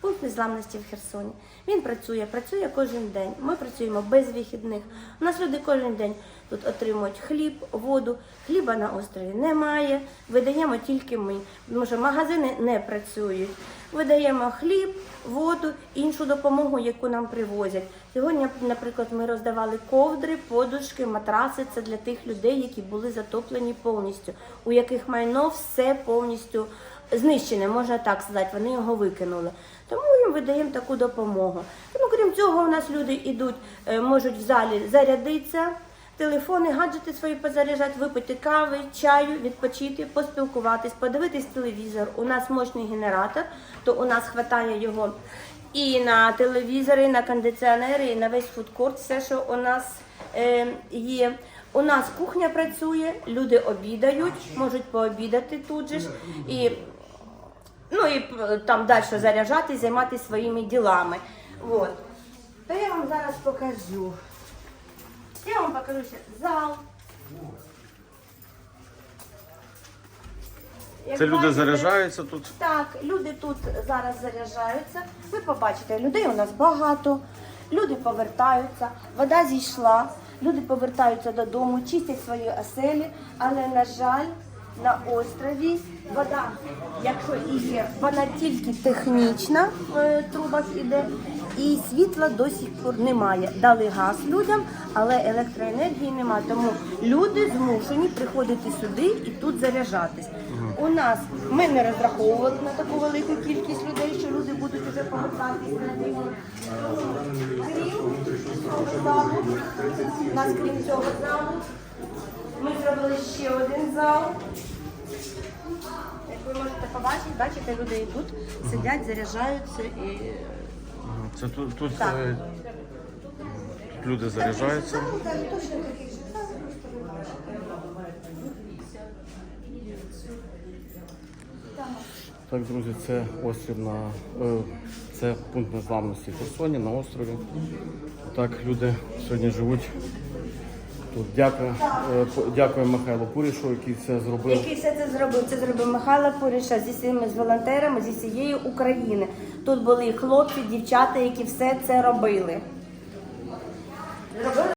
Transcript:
Пункт незламності в Херсоні. Він працює, працює кожен день. Ми працюємо без вихідних. У нас люди кожен день тут отримують хліб, воду. Хліба на острові немає. Видаємо тільки ми, що магазини не працюють. Видаємо хліб, воду, іншу допомогу, яку нам привозять. Сьогодні, наприклад, ми роздавали ковдри, подушки, матраси. Це для тих людей, які були затоплені повністю, у яких майно все повністю знищене, можна так сказати. Вони його викинули. Тому їм видаємо таку допомогу. Тому, крім цього, у нас люди йдуть, е, можуть в залі зарядитися. Телефони, гаджети свої позаряджати, випити кави, чаю, відпочити, поспілкуватись, подивитись телевізор. У нас мощний генератор, то у нас хватає його і на телевізори, і на кондиціонери, і на весь фудкорт, все, що у нас е, є. У нас кухня працює, люди обідають, можуть пообідати тут же ж. І ну і там далі заряджатись, займатися своїми ділами. Вот. То я вам зараз покажу. Я вам покажу ще зал. Як Це люди бачите, заряджаються тут. Так, люди тут зараз заряджаються. Ви побачите, людей у нас багато, люди повертаються, вода зійшла, люди повертаються додому, чистять свої оселі, але, на жаль, на острові вода, якщо і є, вона тільки технічна в е, трубах іде, і світла до сих пор немає. Дали газ людям, але електроенергії немає. Тому люди змушені приходити сюди і тут заряджатись. У нас ми не розраховували на таку велику кількість людей, що люди будуть вже повертатися на залу, у нас крім цього залу, ми зробили ще один зал. Як ви можете побачити, бачите, люди йдуть, сидять, заряджаються і Це тут, тут, Так. е, тут люди заряджаються. Так, друзі, це острів на е, це пункт незламності в Херсоні на острові. Так люди сьогодні живуть. Тут дякую, е, дякую Михайлу Пурішу, який це зробив. Який все це зробив? Це зробив Михайло Пуріша зі своїми з волонтерами зі всієї України. Тут були хлопці, дівчата, які все це робили.